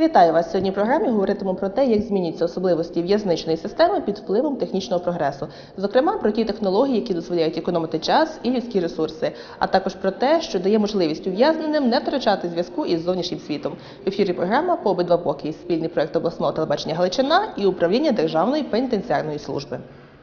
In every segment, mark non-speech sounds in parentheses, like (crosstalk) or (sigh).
Вітаю вас сьогодні. В програмі говоритимемо про те, як змінюються особливості в'язничної системи під впливом технічного прогресу, зокрема про ті технології, які дозволяють економити час і людські ресурси, а також про те, що дає можливість ув'язненим не втрачати зв'язку із зовнішнім світом. В ефірі програма по обидва боки спільний проект обласного телебачення Галичина і управління Державної пенітенціарної служби.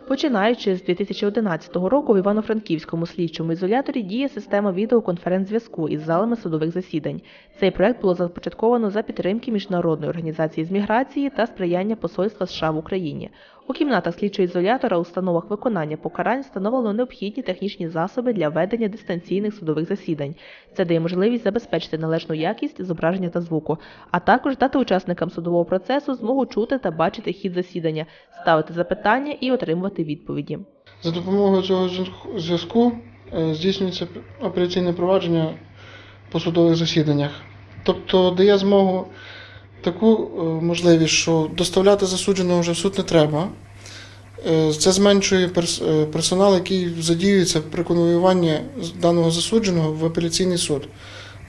Починаючи з 2011 року в Івано-Франківському слідчому ізоляторі діє система відеоконференц-зв'язку із залами судових засідань. Цей проект було започатковано за підтримки міжнародної організації з міграції та сприяння посольства США в Україні. У кімнатах слідчого ізолятора установах виконання покарань встановлено необхідні технічні засоби для ведення дистанційних судових засідань. Це дає можливість забезпечити належну якість зображення та звуку, а також дати учасникам судового процесу змогу чути та бачити хід засідання, ставити запитання і отримувати відповіді. За допомогою цього зв'язку е, здійснюється операційне провадження по судових засіданнях. Тобто дає змогу таку е, можливість, що доставляти засудженого вже в суд не треба. Е, Це зменшує е, персонал, який задіюється при конвоюванні даного засудженого в апеляційний суд.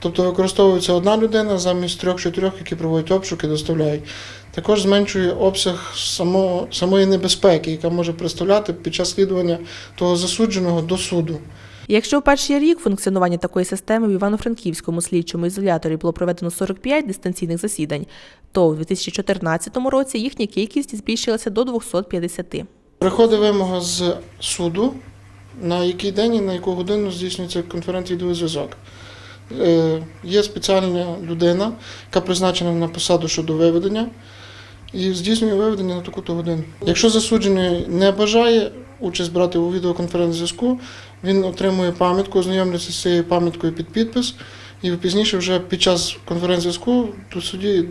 Тобто використовується одна людина замість трьох-чотирьох, які проводять обшуки, доставляють. Також зменшує обсяг самого, самої небезпеки, яка може представляти під час слідування того засудженого до суду. Якщо в перший рік функціонування такої системи в Івано-Франківському слідчому ізоляторі було проведено 45 дистанційних засідань, то у 2014 році їхня кількість збільшилася до 250. Приходить вимога з суду, на який день і на яку годину здійснюється конференц-відеозв'язок. Е, Є спеціальна людина, яка призначена на посаду щодо виведення, і здійснює виведення на таку-то годину. Якщо засуджений не бажає участь брати у відеоконференц-зв'язку, він отримує пам'ятку, ознайомлюється з цією пам'яткою під підпис, і пізніше вже під час конференц-зв'язку до судді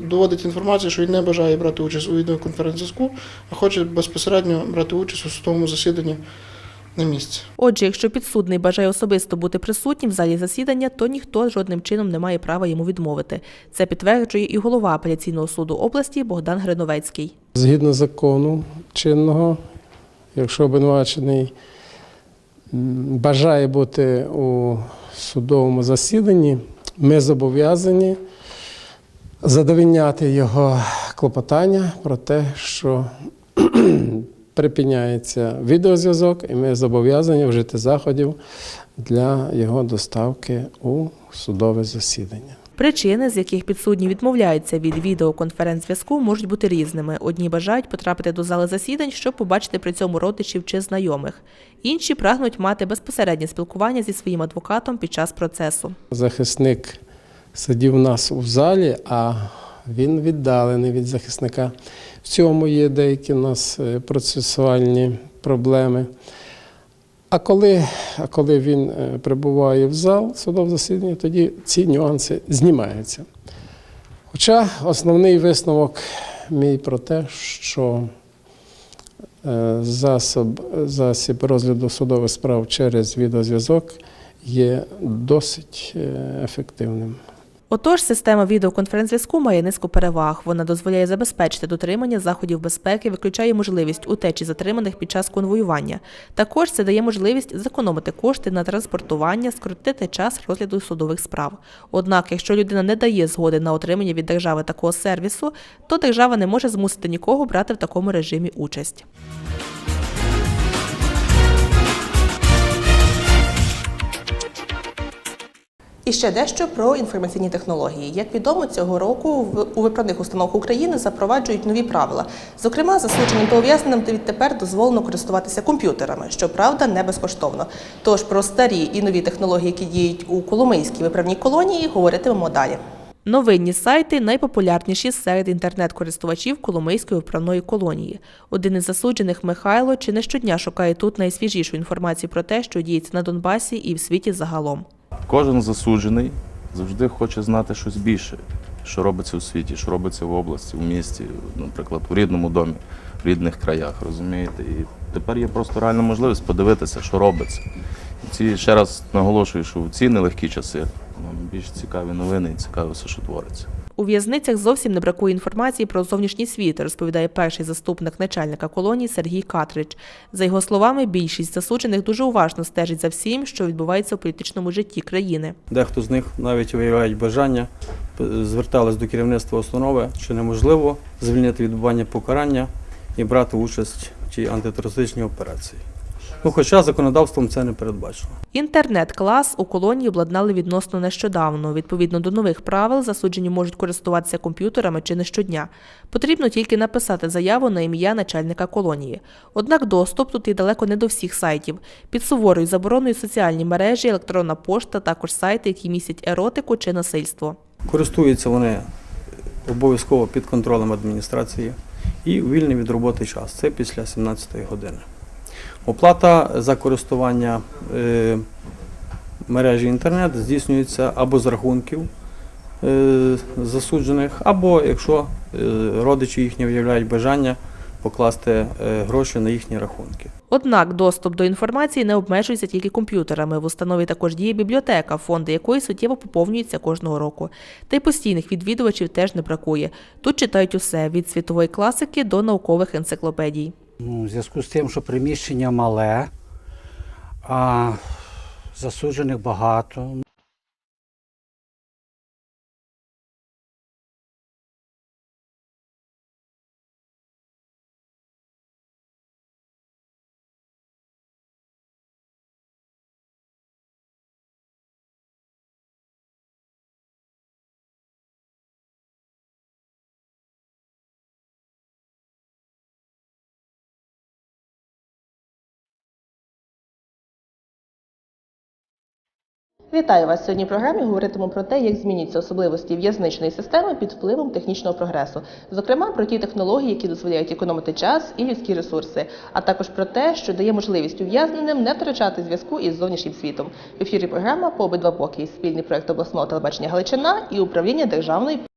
доводить інформацію, що він не бажає брати участь у відеоконференц-зв'язку, а хоче безпосередньо брати участь у судовому засіданні на місці. Отже, якщо підсудний бажає особисто бути присутнім в залі засідання, то ніхто жодним чином не має права йому відмовити. Це підтверджує і голова апеляційного суду області Богдан Гриновецький. Згідно закону чинного, якщо обвинувачений бажає бути у судовому засіданні, ми зобов'язані задовільняти його клопотання про те, що (clears throat) припиняється відеозв'язок, і ми зобов'язані вжити заходів для його доставки у судове засідання. Причини, з яких підсудні відмовляються від відеоконференц-зв'язку, можуть бути різними. Одні бажають потрапити до зали засідань, щоб побачити при цьому родичів чи знайомих. Інші прагнуть мати безпосереднє спілкування зі своїм адвокатом під час процесу. Захисник сидів у нас у залі, а він віддалений від захисника. В цьому є деякі у нас е, процесуальні проблеми. А коли, коли він е, прибуває в зал судового засідання, тоді ці нюанси знімаються. Хоча основний висновок мій про те, що е, засоб, засіб розгляду судових справ через відеозв'язок є досить е, ефективним. Отож, система відеоконференц-зв'язку має низку переваг. Вона дозволяє забезпечити дотримання заходів безпеки, виключає можливість утечі затриманих під час конвоювання. Також це дає можливість зекономити кошти на транспортування, скоротити час розгляду судових справ. Однак, якщо людина не дає згоди на отримання від держави такого сервісу, то держава не може змусити нікого брати в такому режимі участь. І ще дещо про інформаційні технології. Як відомо, цього року у виправних установах України запроваджують нові правила. Зокрема, засудженим та ув'язненим відтепер дозволено користуватися комп'ютерами, щоправда, не безкоштовно. Тож про старі і нові технології, які діють у Коломийській виправній колонії, говоритимемо далі. Новинні сайти найпопулярніші серед інтернет-користувачів Коломийської вправної колонії. Один із засуджених Михайло чи не щодня шукає тут найсвіжішу інформацію про те, що діється на Донбасі і в світі загалом. Кожен засуджений завжди хоче знати щось більше, що робиться у світі, що робиться в області, в місті, наприклад, у рідному домі, в рідних краях, розумієте? І тепер є просто реальна можливість подивитися, що робиться. І ці ще раз наголошую, що в ці нелегкі часи нам більш цікаві новини і цікаве все, що твориться. У в'язницях зовсім не бракує інформації про зовнішній світ, розповідає перший заступник начальника колонії Сергій Катрич. За його словами, більшість засуджених дуже уважно стежить за всім, що відбувається у політичному житті країни. Дехто з них навіть виявляють бажання, звертались до керівництва установи, чи неможливо звільнити відбування покарання і брати участь в цій антитерористичній операції. Ну, хоча законодавством це не передбачено. Інтернет-клас у колонії обладнали відносно нещодавно. Відповідно до нових правил, засуджені можуть користуватися комп'ютерами чи не щодня. Потрібно тільки написати заяву на ім'я начальника колонії. Однак доступ тут і далеко не до всіх сайтів. Під суворою забороною соціальні мережі, електронна пошта, також сайти, які містять еротику чи насильство. Користуються вони обов'язково під контролем адміністрації і вільний від роботи час. Це після 17-ї години. Оплата за користування е, мережі інтернет здійснюється або з рахунків е, засуджених, або якщо е, родичі їхні виявляють бажання покласти гроші на їхні рахунки. Однак доступ до інформації не обмежується тільки комп'ютерами. В установі також діє бібліотека, фонди якої суттєво поповнюються кожного року. Та й постійних відвідувачів теж не бракує. Тут читають усе від світової класики до наукових енциклопедій. Ну, в зв'язку з тим, що приміщення мале, а засуджених багато. Вітаю вас сьогодні. В програмі говоритиму про те, як змінюються особливості в'язничної системи під впливом технічного прогресу, зокрема про ті технології, які дозволяють економити час і людські ресурси, а також про те, що дає можливість ув'язненим не втрачати зв'язку із зовнішнім світом. В ефірі програма по обидва боки спільний проект обласного телебачення Галичина і управління державної